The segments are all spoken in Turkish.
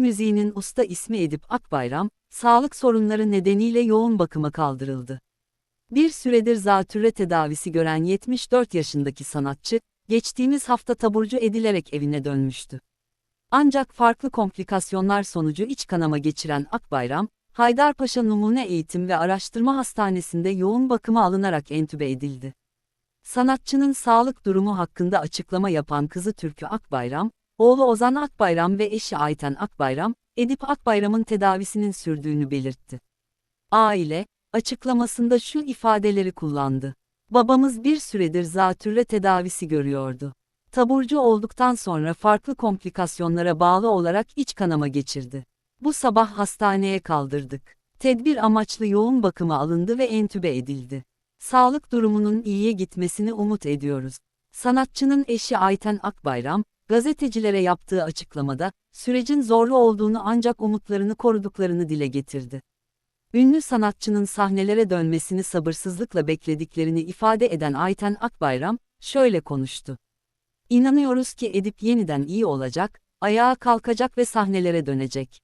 müziğinin usta ismi Edip Akbayram, sağlık sorunları nedeniyle yoğun bakıma kaldırıldı. Bir süredir zatürre tedavisi gören 74 yaşındaki sanatçı, geçtiğimiz hafta taburcu edilerek evine dönmüştü. Ancak farklı komplikasyonlar sonucu iç kanama geçiren Akbayram, Haydarpaşa Numune Eğitim ve Araştırma Hastanesi'nde yoğun bakıma alınarak entübe edildi. Sanatçının sağlık durumu hakkında açıklama yapan kızı Türkü Akbayram, oğlu Ozan Akbayram ve eşi Ayten Akbayram, Edip Akbayram'ın tedavisinin sürdüğünü belirtti. Aile, açıklamasında şu ifadeleri kullandı. Babamız bir süredir zatürre tedavisi görüyordu. Taburcu olduktan sonra farklı komplikasyonlara bağlı olarak iç kanama geçirdi. Bu sabah hastaneye kaldırdık. Tedbir amaçlı yoğun bakıma alındı ve entübe edildi. Sağlık durumunun iyiye gitmesini umut ediyoruz. Sanatçının eşi Ayten Akbayram, gazetecilere yaptığı açıklamada, sürecin zorlu olduğunu ancak umutlarını koruduklarını dile getirdi. Ünlü sanatçının sahnelere dönmesini sabırsızlıkla beklediklerini ifade eden Ayten Akbayram, şöyle konuştu. İnanıyoruz ki Edip yeniden iyi olacak, ayağa kalkacak ve sahnelere dönecek.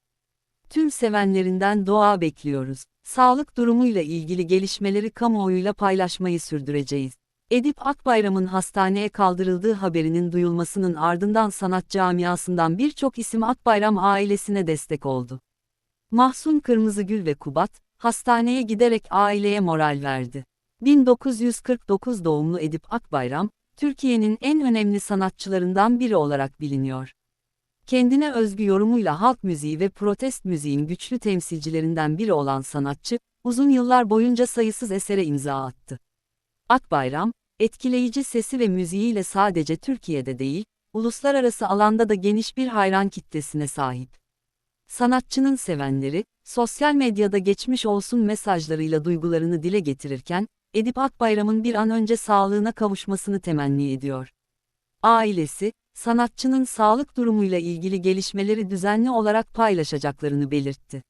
Tüm sevenlerinden dua bekliyoruz. Sağlık durumuyla ilgili gelişmeleri kamuoyuyla paylaşmayı sürdüreceğiz. Edip Akbayram'ın hastaneye kaldırıldığı haberinin duyulmasının ardından sanat camiasından birçok isim Akbayram ailesine destek oldu. Mahsun Kırmızıgül ve Kubat, hastaneye giderek aileye moral verdi. 1949 doğumlu Edip Akbayram, Türkiye'nin en önemli sanatçılarından biri olarak biliniyor. Kendine özgü yorumuyla halk müziği ve protest müziğin güçlü temsilcilerinden biri olan sanatçı, uzun yıllar boyunca sayısız esere imza attı. Akbayram, etkileyici sesi ve müziğiyle sadece Türkiye'de değil, uluslararası alanda da geniş bir hayran kitlesine sahip. Sanatçının sevenleri, sosyal medyada geçmiş olsun mesajlarıyla duygularını dile getirirken, Edip Akbayram'ın bir an önce sağlığına kavuşmasını temenni ediyor. Ailesi, sanatçının sağlık durumuyla ilgili gelişmeleri düzenli olarak paylaşacaklarını belirtti.